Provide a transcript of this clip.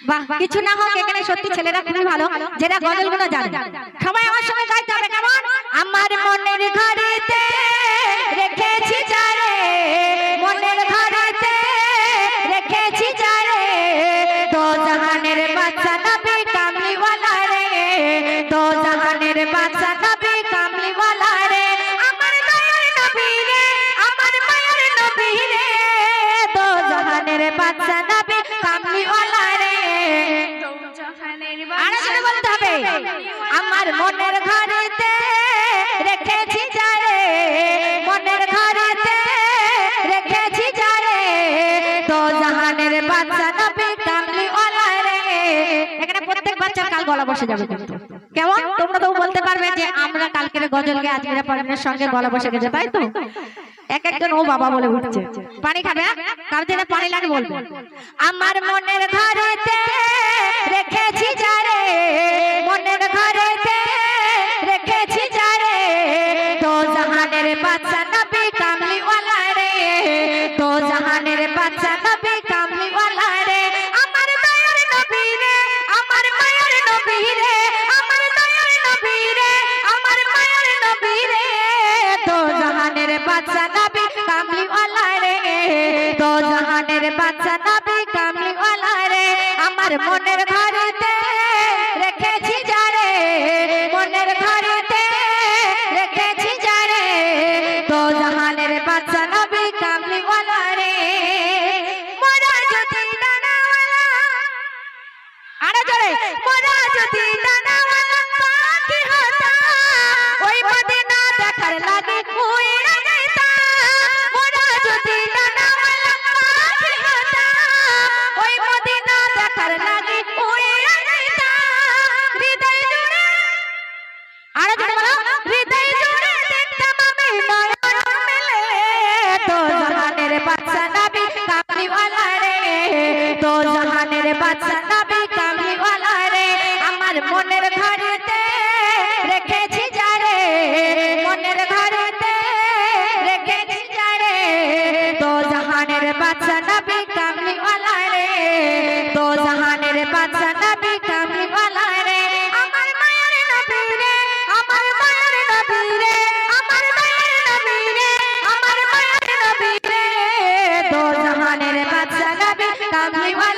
বাহ কিছু না হোক এখানে সত্যি ছেলেরা খুবই ভালো যেটা গজলগুলো জানে। সবাই আমার সঙ্গে গাইতে হবে কেমন? আমার মনের ঘরেতে রেখেছি যারে মনের ঘরেতে রেখেছি যারে তো জাহানের বাচ্চা নবী কামলিওয়ালা রে তো জাহানের বাচ্চা নবী কামলিওয়ালা রে। আমার দয়ার নবী রে আমার মায়ের নবী রে তো জাহানের বাচ্চা আমার মনের ঘরেতে রেখেছি যারে। মনের ঘরেতে রেখেছি যারে। তো জাহানের বাচ্চা নবী কামলিওয়ালা রে। এখানে প্রত্যেক বাচ্চার কাল গলা বসে যাবে কিন্তু। কেমন? তোমরা তো বলতে পারবে যে আমরা কালকের গজল গে আজকের পারমের সঙ্গে গলা বসে গেছে, তাই তো? এক একজন ও বাবা বলে উঠছে। পানি খাবে কার জন্য পানি লাগে বলবে আমার মনের ঘরেতে রেখেছি যারে। নবী রে আমার দয়ার নবী রে আমার মায়ের নবী রে। তো জাহানের বাচ্চা নবী মনের ঘরেতে যদি ওই মদিনা দেখার লাগে উড়ে যদি ওই মদিনা দেখার লাগে হৃদয় জুড়ে আরও বাচ্চা নবী কামলিওয়ালা রে তো জাহানের বাচ্চা নবী কামলিওয়ালা রে আমার মায়ের নবী রে আমার মায়ের নবী রে আমার মায়ের নবী রে আমার মায়ের নবী রে তো জাহানের বাচ্চা নবী কামলিওয়ালা